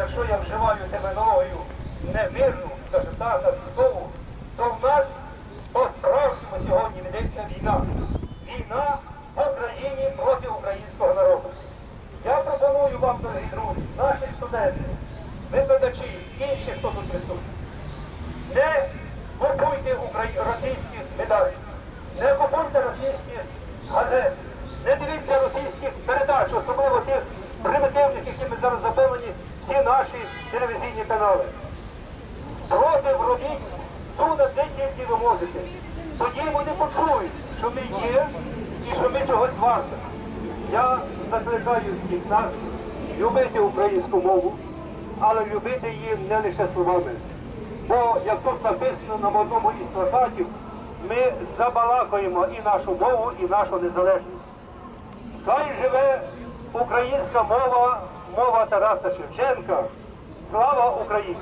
якщо я вживаю термінологію не мирну, скажімо так, а військову, то в нас по-справжньому сьогодні ведеться війна. Війна в Україні проти українського народу. Я пропоную вам, дорогі друзі, наші студенти, викладачі, інші, хто тут присутні, не купуйте російських медалей, не купуйте російських газет, наші телевізійні канали. Спротив робіть суда, де тільки ви можете. Тоді вони почують, що ми є і що ми чогось варті. Я закликаю всіх нас любити українську мову, але любити її не лише словами. Бо, як тут написано на одному із плакатів, ми забалакуємо і нашу мову, і нашу незалежність. Хай живе українська мова, мова Тараса Шевченка. Слава Україні!